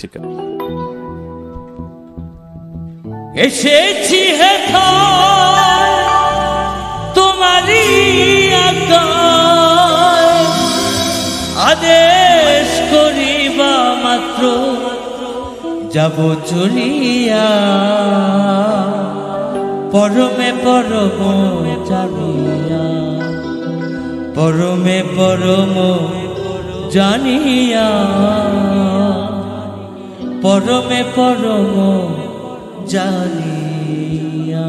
সেখানে এসেছি হে আজ্ঞায় আদেশ করিবা মাত্র, যাব চলিয়া। পরমে পরম জানিয়া, পরমে পরম জানিয়া। পরমে পরম জানিয়া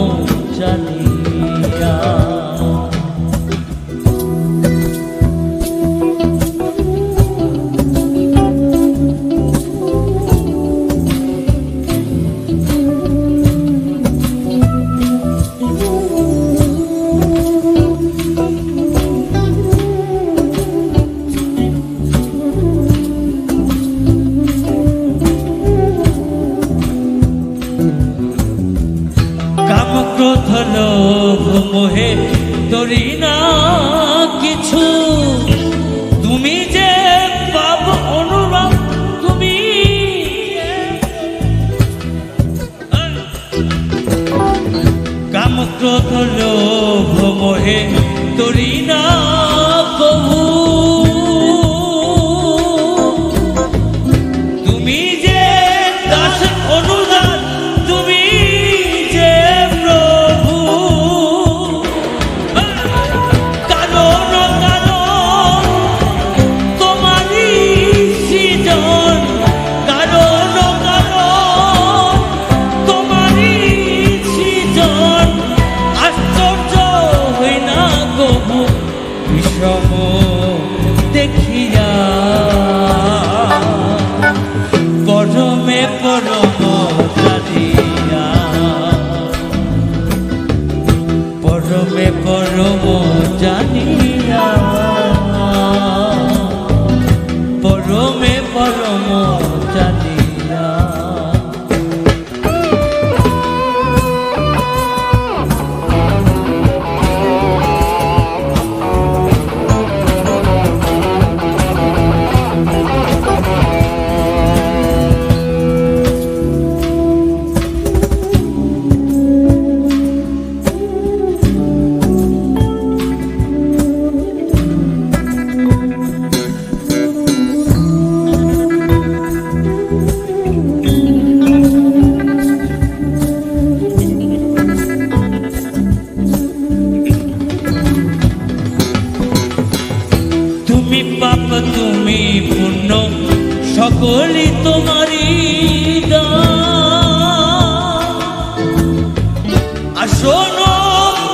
তরি না কিছু। তুমি যে পাব অনুরাগ তুমি কাম ক্রোধ লোভ মোহে তরি না পরমে পরম পাপ তুমি পুণ্য, সকলই তোমারই আসন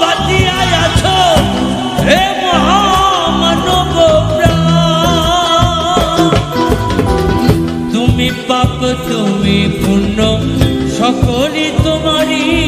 বাদিয়ায় আছো হে মহামানব প্রাণ। তুমি পাপ তুমি পুণ্য, সকলই তোমারই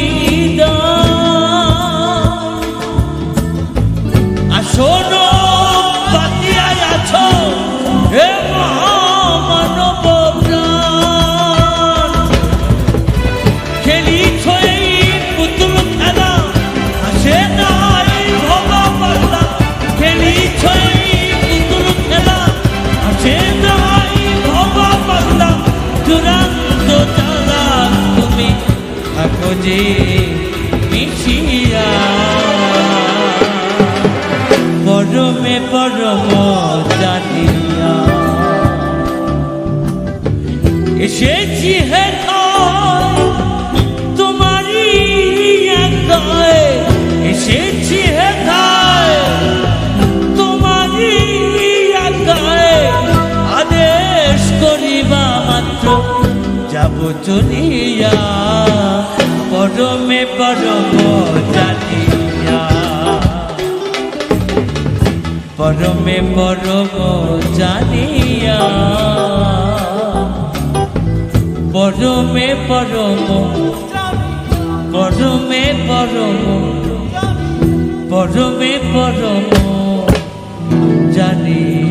যে মিশিয়া পরমে পরম জানিয়া এসেছি যাব চলিয়া, পরমে পরম জানিয়া। পরমে পরম জানিয়া, পরমে পরম পরমে পরম পরমে পরম জানিয়া।